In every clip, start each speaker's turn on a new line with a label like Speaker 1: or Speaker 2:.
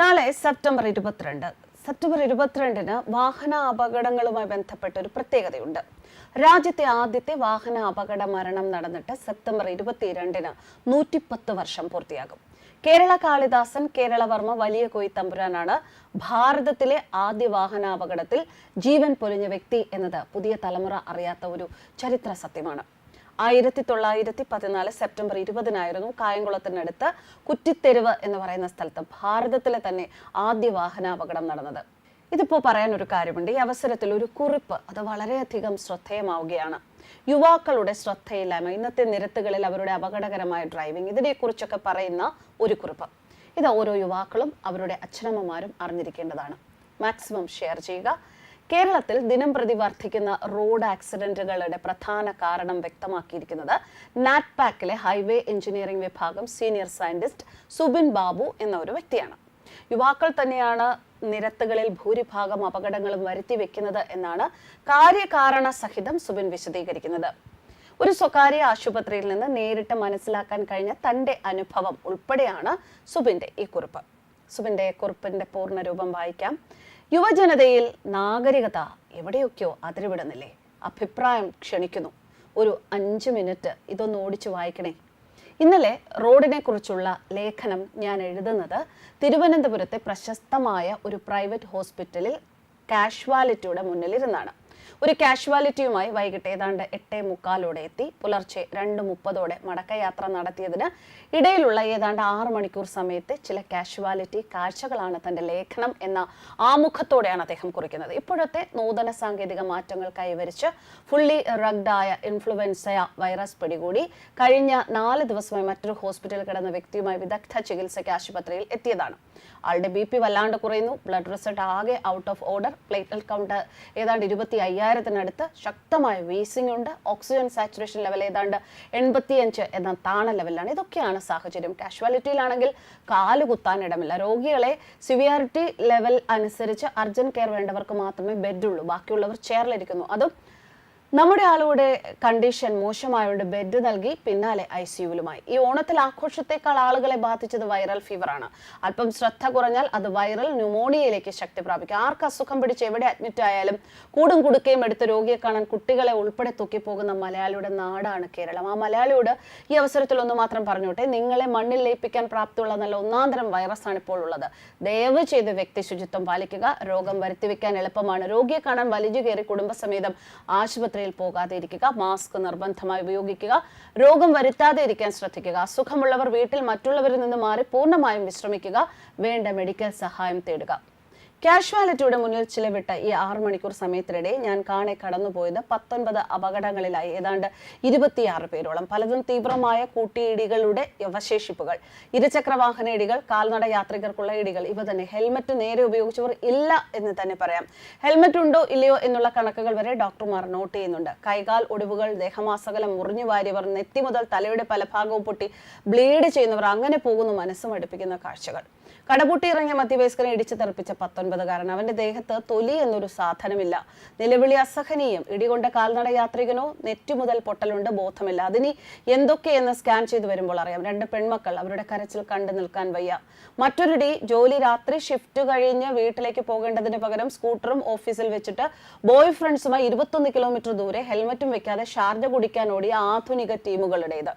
Speaker 1: നാളെ സെപ്റ്റംബർ ഇരുപത്തിരണ്ട്. സെപ്റ്റംബർ ഇരുപത്തിരണ്ടിന് വാഹന അപകടങ്ങളുമായി ബന്ധപ്പെട്ട ഒരു പ്രത്യേകതയുണ്ട്. രാജ്യത്തെ ആദ്യത്തെ വാഹന അപകട മരണം നടന്നിട്ട് സെപ്റ്റംബർ ഇരുപത്തിരണ്ടിന് നൂറ്റിപ്പത്ത് വർഷം പൂർത്തിയാകും. കേരള കാളിദാസൻ കേരളവർമ്മ വലിയ കോയി തമ്പുരാനാണ് ഭാരതത്തിലെ ആദ്യ വാഹനാപകടത്തിൽ ജീവൻ പൊലിഞ്ഞ വ്യക്തി എന്നത് പുതിയ തലമുറ അറിയാത്ത ഒരു ചരിത്ര സത്യമാണ്. ആയിരത്തി തൊള്ളായിരത്തി പതിനാല് സെപ്റ്റംബർ ഇരുപതിനായിരുന്നു കായംകുളത്തിനടുത്ത് കുറ്റിത്തെരുവ് എന്ന് പറയുന്ന സ്ഥലത്ത് ഭാരതത്തിലെ തന്നെ ആദ്യ വാഹനാപകടം നടന്നത്. ഇതിപ്പോ പറയാൻ ഒരു കാര്യമുണ്ട്. ഈ അവസരത്തിൽ ഒരു കുറിപ്പ് അത് വളരെയധികം ശ്രദ്ധേയമാവുകയാണ്. യുവാക്കളുടെ ശ്രദ്ധയില്ലായ്മ ഇന്നത്തെ നിരത്തുകളിൽ അവരുടെ അപകടകരമായ ഡ്രൈവിംഗ് ഇതിനെക്കുറിച്ചൊക്കെ പറയുന്ന ഒരു കുറിപ്പ്. ഇത് ഓരോ യുവാക്കളും അവരുടെ അച്ഛനമ്മമാരും അറിഞ്ഞിരിക്കേണ്ടതാണ്. മാക്സിമം ഷെയർ ചെയ്യുക. കേരളത്തിൽ ദിനം പ്രതി വർദ്ധിക്കുന്ന റോഡ് ആക്സിഡന്റുകളുടെ പ്രധാന കാരണം വ്യക്തമാക്കിയിരിക്കുന്നത് നാറ്റ്പാക്കിലെ ഹൈവേ എഞ്ചിനീയറിംഗ് വിഭാഗം സീനിയർ സയന്റിസ്റ്റ് സുബിൻ ബാബു എന്ന ഒരു വ്യക്തിയാണ്. യുവാക്കൾ തന്നെയാണ് നിരത്തുകളിൽ ഭൂരിഭാഗം അപകടങ്ങളും വരുത്തി വെക്കുന്നത് എന്നാണ് കാര്യകാരണ സഹിതം സുബിൻ വിശദീകരിക്കുന്നത്. ഒരു സ്വകാര്യ ആശുപത്രിയിൽ നിന്ന് നേരിട്ട് മനസ്സിലാക്കാൻ കഴിഞ്ഞ തന്റെ അനുഭവം ഉൾപ്പെടെയാണ് സുബിന്റെ ഈ കുറിപ്പ്. സുബിന്റെ കുറിപ്പിന്റെ പൂർണരൂപം വായിക്കാം. യുവജനതയിൽ നാഗരികത എവിടെയൊക്കെയോ അതിരുവിടുന്നില്ലേ? അഭിപ്രായം ക്ഷണിക്കുന്നു. ഒരു അഞ്ച് മിനിറ്റ് ഇതൊന്ന് ഓടിച്ചു വായിക്കണേ. ഇന്നലെ റോഡിനെ കുറിച്ചുള്ള ലേഖനം ഞാൻ എഴുതുന്നത് തിരുവനന്തപുരത്തെ പ്രശസ്തമായ ഒരു പ്രൈവറ്റ് ഹോസ്പിറ്റലിൽ കാഷ്വാലിറ്റിയുടെ മുന്നിലിരുന്നാണ്. ഒരു കാഷ്വാലിറ്റിയുമായി വൈകിട്ട് ഏതാണ്ട് എട്ടേ മുക്കാലോടെ എത്തി. പുലർച്ചെ രണ്ട് മുപ്പതോടെ മടക്കയാത്ര നടത്തിയതിന് ഇടയിലുള്ള ഏതാണ്ട് ആറ് മണിക്കൂർ സമയത്തെ ചില കാഷ്വാലിറ്റി കാഴ്ചകളാണ് തന്റെ ലേഖനം എന്ന ആമുഖത്തോടെയാണ് അദ്ദേഹം കുറിക്കുന്നത്. ഇപ്പോഴത്തെ നൂതന സാങ്കേതിക മാറ്റങ്ങൾ കൈവരിച്ച് ഫുള്ളി റഗ്ഡായ ഇൻഫ്ലുവൻസയ വൈറസ് പിടികൂടി കഴിഞ്ഞ നാല് ദിവസമായി മറ്റൊരു ഹോസ്പിറ്റലിൽ കിടന്ന വ്യക്തിയുമായി വിദഗ്ധ ചികിത്സയ്ക്ക് ആശുപത്രിയിൽ എത്തിയതാണ്. ആളുടെ ബി പി വല്ലാണ്ട് കുറയുന്നു. ബ്ലഡ് റിസൾട്ട് ആകെ out of order platelet count ഏതാണ്ട് ഇരുപത്തി അയ്യായിരത്തിനടുത്ത് ശക്തമായ വീസിംഗ് ഉണ്ട്. ഓക്സിജൻ സാച്ചുറേഷൻ ലെവൽ ഏതാണ്ട് എൺപത്തിയഞ്ച് എന്ന താണ ലെവലിലാണ് ഇതൊക്കെയാണ് സാഹചര്യം. കാഷ്വാലിറ്റിയിലാണെങ്കിൽ കാൽ ഇടമില്ല. രോഗികളെ സിവിയാരിറ്റി ലെവൽ അനുസരിച്ച് അർജന്റ് കെയർ വേണ്ടവർക്ക് മാത്രമേ ബെഡുള്ളൂ ബാക്കിയുള്ളവർ ചെയറിലിരിക്കുന്നു അതും നമ്മുടെ ആളുകളുടെ കണ്ടീഷൻ മോശമായതുകൊണ്ട് ബെഡ് നൽകി പിന്നാലെ ഐ സിയുവിലുമായി ഈ ഓണത്തിൽ ആഘോഷത്തെക്കാൾ ആളുകളെ ബാധിച്ചത് വൈറൽ ഫീവറാണ് അല്പം ശ്രദ്ധ കുറഞ്ഞാൽ അത് വൈറൽ ന്യൂമോണിയയിലേക്ക് ശക്തി പ്രാപിക്കും. ആർക്ക് അസുഖം പിടിച്ച് എവിടെ അഡ്മിറ്റ് ആയാലും കൂടും കുടുക്കയും എടുത്ത് രോഗിയെ കാണാൻ കുട്ടികളെ ഉൾപ്പെടെ തൂക്കിപ്പോകുന്ന മലയാളിയുടെ നാടാണ് കേരളം. ആ മലയാളിയോട് ഈ അവസരത്തിൽ ഒന്ന് മാത്രം പറഞ്ഞോട്ടെ. നിങ്ങളെ മണ്ണിൽ ലയിപ്പിക്കാൻ പ്രാപ്തിയുള്ള നല്ല ഒന്നാന്തരം വൈറസാണ് ഇപ്പോൾ ഉള്ളത്. ദയവ് ചെയ്ത് വ്യക്തി ശുചിത്വം പാലിക്കുക. രോഗം വരുത്തിവെക്കാൻ എളുപ്പമാണ്. രോഗിയെ കാണാൻ വലിച്ചു കയറി കുടുംബസമേതം ആശുപത്രിയിൽ പോകാതെ ഇരിക്കുക മാസ്ക് നിർബന്ധമായി ഉപയോഗിക്കുക രോഗം വരുത്താതെ ഇരിക്കാൻ ശ്രദ്ധിക്കുക അസുഖമുള്ളവർ വീട്ടിൽ മറ്റുള്ളവരിൽ നിന്ന് മാറി പൂർണമായും വിശ്രമിക്കുക വേണ്ട മെഡിക്കൽ സഹായം തേടുക. കാഷ്വാലിറ്റിയുടെ മുന്നിൽ ചിലവിട്ട ഈ ആറു മണിക്കൂർ സമയത്തിനിടെ ഞാൻ കാണെ കടന്നുപോയത് പത്തൊൻപത് അപകടങ്ങളിലായി. ഏതാണ്ട് ഇരുപത്തിയാറ് പേരോളം. പലതും തീവ്രമായ കൂട്ടിയിടികളുടെ അവശേഷിപ്പുകൾ. ഇരുചക്ര വാഹന ഇടികൾ കാൽനട യാത്രികർക്കുള്ള ഇടികൾ ഇവ തന്നെ ഹെൽമറ്റ് നേരെ ഉപയോഗിച്ചവർ ഇല്ല എന്ന് തന്നെ പറയാം. ഹെൽമറ്റ് ഉണ്ടോ ഇല്ലയോ എന്നുള്ള കണക്കുകൾ വരെ ഡോക്ടർമാർ നോട്ട് ചെയ്യുന്നുണ്ട്. കൈകാൽ ഒടിവുകൾ ദേഹമാസകലം മുറിഞ്ഞു വാരിയവർ നെത്തി മുതൽ തലയുടെ പലഭാഗവും പൊട്ടി ബ്ലീഡ് ചെയ്യുന്നവർ അങ്ങനെ പോകുന്നു മനസ്സും അടുപ്പിക്കുന്ന കാഴ്ചകൾ. കടപൂട്ടി ഇറങ്ങിയ മധ്യവയസ്കനെ ഇടിച്ചു തെറിപ്പിച്ച പത്തൊൻപതുകാരൻ അവന്റെ ദേഹത്ത് തൊലി എന്നൊരു സാധനമില്ല. നിലവിളി അസഹനീയം. ഇടികൊണ്ട കാൽനട യാത്രികനോ നെറ്റുമുതൽ പൊട്ടലുണ്ട് ബോധമില്ല. അതിനി എന്തൊക്കെയെന്ന് സ്കാൻ ചെയ്തു വരുമ്പോൾ അറിയാം. രണ്ട് പെൺമക്കൾ അവരുടെ കരച്ചിൽ കണ്ടു നിൽക്കാൻ വയ്യ. മറ്റൊരിടി ജോലി രാത്രി ഷിഫ്റ്റ് കഴിഞ്ഞ് വീട്ടിലേക്ക് പോകേണ്ടതിന് പകരം സ്കൂട്ടറും ഓഫീസിൽ വെച്ചിട്ട് ബോയ് ഫ്രണ്ട്സുമായി ഇരുപത്തൊന്ന് കിലോമീറ്റർ ദൂരെ ഹെൽമറ്റും വെക്കാതെ ഷാർജ കുടിക്കാൻ ഓടിയ ആധുനിക ടീമുകളുടേത്.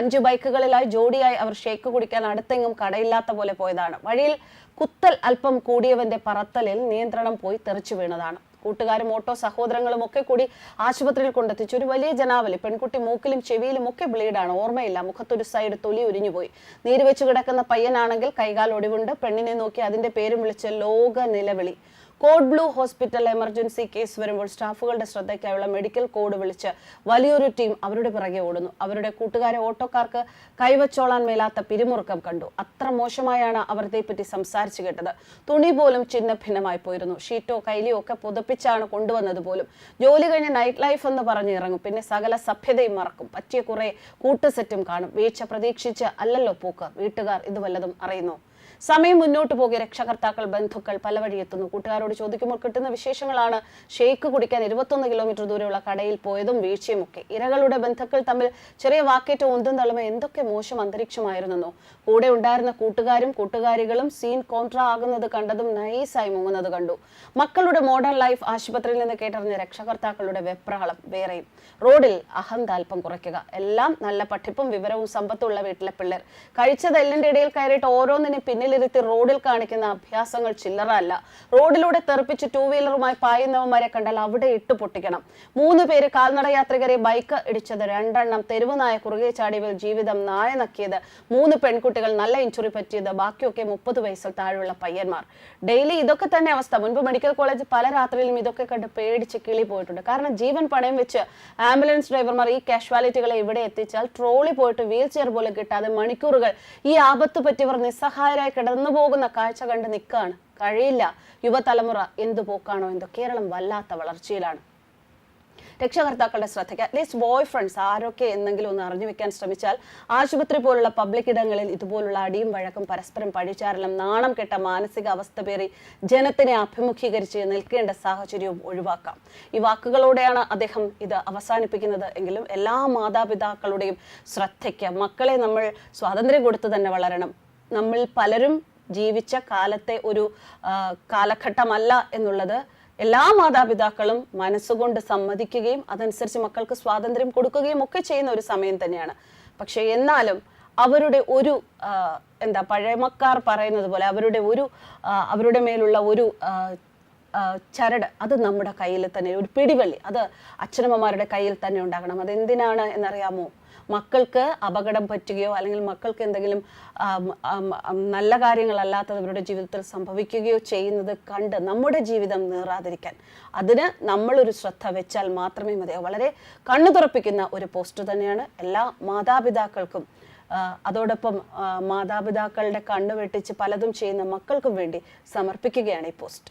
Speaker 1: അഞ്ചു ബൈക്കുകളിലായി ജോഡിയായി അവർ ഷേക്ക് കുടിക്കാൻ അടുത്തെങ്ങും കടയില്ലാത്ത പോലെ പോയതാണ്. വഴിയിൽ കുത്തൽ അല്പം കൂടിയവന്റെ പറത്തലിൽ നിയന്ത്രണം പോയി തെറിച്ചു വീണതാണ്. കൂട്ടുകാരും ഓട്ടോ സഹോദരങ്ങളും ഒക്കെ കൂടി ആശുപത്രിയിൽ കൊണ്ടെത്തിച്ചു. ഒരു വലിയ ജനാവലി പെൺകുട്ടി മൂക്കിലും ചെവിയിലും ഒക്കെ ബ്ലീഡാണ്. ഓർമ്മയില്ല മുഖത്തൊരു സൈഡ് തൊലി ഉരിഞ്ഞുപോയി നീര് വെച്ച് കിടക്കുന്ന പയ്യനാണെങ്കിൽ കൈകാൽ ഒടിവുണ്ട്. പെണ്ണിനെ നോക്കി അതിന്റെ പേരും വിളിച്ച് ലോക നിലവിളി. Code blue hospital emergency case വരുമ്പോൾ സ്റ്റാഫുകളുടെ ശ്രദ്ധയ്ക്കായുള്ള മെഡിക്കൽ കോഡ് വിളിച്ച് വലിയൊരു ടീം അവരുടെ പിറകെ ഓടുന്നു. അവരുടെ കൂട്ടുകാരെ ഓട്ടോക്കാർക്ക് കൈവച്ചോളാൻ മേലാത്ത പിരിമുറുക്കം കണ്ടു. അത്ര മോശമായാണ് അവർ ഇതേപ്പറ്റി സംസാരിച്ചു കേട്ടത്. തുണി പോലും ചിഹ്ന ഭിന്നമായി പോയിരുന്നു. ഷീറ്റോ കൈലിയോ ഒക്കെ പുതപ്പിച്ചാണ് കൊണ്ടുവന്നത് പോലും. ജോലി കഴിഞ്ഞ നൈറ്റ് ലൈഫ് എന്ന് പറഞ്ഞ് ഇറങ്ങും. പിന്നെ സകല സഭ്യതയും മറക്കും. പറ്റിയ കുറെ കൂട്ടുസെറ്റും കാണും. വീഴ്ച പ്രതീക്ഷിച്ച് അല്ലല്ലോ പൂക്ക്. വീട്ടുകാർ ഇത് വല്ലതും അറിയുന്നു? സമയം മുന്നോട്ട് പോകിയ രക്ഷകർത്താക്കൾ ബന്ധുക്കൾ പല വഴി എത്തുന്നു. കൂട്ടുകാരോട് ചോദിക്കുമ്പോൾ കിട്ടുന്ന വിശേഷങ്ങളാണ് ഷെയ്ക്ക് കുടിക്കാൻ ഇരുപത്തൊന്ന് കിലോമീറ്റർ ദൂരെയുള്ള കടയിൽ പോയതും വീഴ്ചയുമൊക്കെ. ഇരകളുടെ ബന്ധുക്കൾ തമ്മിൽ ചെറിയ വാക്കേറ്റ ഒന്നും തള്ളുമ്പോൾ എന്തൊക്കെ മോശം അന്തരീക്ഷമായിരുന്നെന്നോ? കൂടെ ഉണ്ടായിരുന്ന കൂട്ടുകാരും കൂട്ടുകാരികളും സീൻ കോൺട്ര ആകുന്നത് കണ്ടതും നൈസായി മുങ്ങുന്നത് കണ്ടു. മക്കളുടെ മോഡേൺ ലൈഫ് ആശുപത്രിയിൽ നിന്ന് കേട്ടറിഞ്ഞ രക്ഷകർത്താക്കളുടെ വെപ്രാളം വേറെയും. റോഡിൽ അഹന്താൽപ്പം കുറയ്ക്കുക. എല്ലാം നല്ല പഠിപ്പും വിവരവും സമ്പത്തുള്ള വീട്ടിലെ പിള്ളേർ. കഴിച്ചത് എല്ലിന്റെ ഇടയിൽ കയറിയിട്ട് ഓരോന്നിനെ പിന്നിലിരുത്തി റോഡിൽ കാണിക്കുന്ന അഭ്യാസങ്ങൾ ചില്ലറ അല്ല. റോഡിലൂടെ തെറിപ്പിച്ച് ടൂ വീലറുമായി പായുന്നവന്മാരെ കണ്ടാൽ അവിടെ ഇട്ട് പൊട്ടിക്കണം. മൂന്ന് പേര് കാൽനട യാത്രികരെ ബൈക്ക് ഇടിച്ചത് രണ്ടെണ്ണം. തെരുവ് നായ കുറുകെ ചാടിയവർ ജീവിതം നായ നക്കിയത്. മൂന്ന് പെൺകുട്ടികൾ നല്ല ഇഞ്ചുറി പറ്റിയത്. ബാക്കിയൊക്കെ മുപ്പത് വയസ്സിൽ താഴെയുള്ള പയ്യന്മാർ. ഡെയിലി ഇതൊക്കെ തന്നെ അവസ്ഥ. മുൻപ് മെഡിക്കൽ കോളേജ് പല രാത്രിയിലും ഇതൊക്കെ കണ്ട് പേടിച്ച് കിളി പോയിട്ടുണ്ട്. കാരണം ജീവൻ പണയം വെച്ച് ആംബുലൻസ് ഡ്രൈവർമാർ ഈ കാഷ്വാലിറ്റികളെ ഇവിടെ എത്തിച്ചാൽ ട്രോളി പോയിട്ട് വീൽ ചെയർ പോലും കിട്ടാതെ മണിക്കൂറുകൾ ഈ ആപത്ത് പറ്റിയവർ നിസ്സഹായരായി കിടന്നു പോകുന്ന കാഴ്ച കണ്ട് നിൽക്കുകയാണ് കഴിയില്ല. യുവതലമുറ എന്തു പോക്കാണോ എന്തോ. കേരളം വല്ലാത്ത വളർച്ചയിലാണ്. രക്ഷകർത്താക്കളുടെ ശ്രദ്ധയ്ക്ക് അറ്റ്ലീസ്റ്റ് ബോയ് ഫ്രണ്ട്സ് ആരൊക്കെ എന്തെങ്കിലും ഒന്ന് അറിഞ്ഞു വെക്കാൻ ശ്രമിച്ചാൽ ആശുപത്രി പോലുള്ള പബ്ലിക് ഇടങ്ങളിൽ ഇതുപോലുള്ള അടിയും വഴക്കും പരസ്പരം പഴിച്ചാരലും നാണം കെട്ട മാനസിക അവസ്ഥ പേറി ജനത്തിനെ അഭിമുഖീകരിച്ച് നിൽക്കേണ്ട സാഹചര്യവും ഒഴിവാക്കാം. ഈ വാക്കുകളോടെയാണ് അദ്ദേഹം ഇത് അവസാനിപ്പിക്കുന്നത് എങ്കിലും എല്ലാ മാതാപിതാക്കളുടെയും ശ്രദ്ധയ്ക്ക് മക്കളെ നമ്മൾ സ്വാതന്ത്ര്യം കൊടുത്തു തന്നെ വളരണം. നമ്മൾ പലരും ജീവിച്ച കാലത്തെ ഒരു കാലഘട്ടമല്ല എന്നുള്ളത് എല്ലാ മാതാപിതാക്കളും മനസ്സുകൊണ്ട് സമ്മതിക്കുകയും അതനുസരിച്ച് മക്കൾക്ക് സ്വാതന്ത്ര്യം കൊടുക്കുകയും ഒക്കെ ചെയ്യുന്ന ഒരു സമയം തന്നെയാണ്. പക്ഷേ എന്നാലും അവരുടെ ഒരു എന്താ പഴമക്കാർ പറയുന്നത് പോലെ അവരുടെ ഒരു അവരുടെ മേലുള്ള ഒരു ചരട് അത് നമ്മുടെ കയ്യിൽ തന്നെ ഒരു പിടിവള്ളി അത് അച്ഛനമ്മമാരുടെ കയ്യിൽ തന്നെ ഉണ്ടാകണം. അതെന്തിനാണ് എന്നറിയാമോ? മക്കൾക്ക് അപകടം പറ്റുകയോ അല്ലെങ്കിൽ മക്കൾക്ക് എന്തെങ്കിലും നല്ല കാര്യങ്ങളല്ലാത്തത് അവരുടെ ജീവിതത്തിൽ സംഭവിക്കുകയോ ചെയ്യുന്നത് കണ്ട് നമ്മുടെ ജീവിതം നേറാതിരിക്കാൻ അതിന് നമ്മളൊരു ശ്രദ്ധ വെച്ചാൽ മാത്രമേ മതി വളരെ കണ്ണു തുറപ്പിക്കുന്ന ഒരു പോസ്റ്റ് തന്നെയാണ് എല്ലാ മാതാപിതാക്കൾക്കും. അതോടൊപ്പം മാതാപിതാക്കളുടെ കണ്ണു വെട്ടിച്ച് പലതും ചെയ്യുന്ന മക്കൾക്കും വേണ്ടി സമർപ്പിക്കുകയാണ് ഈ പോസ്റ്റ്.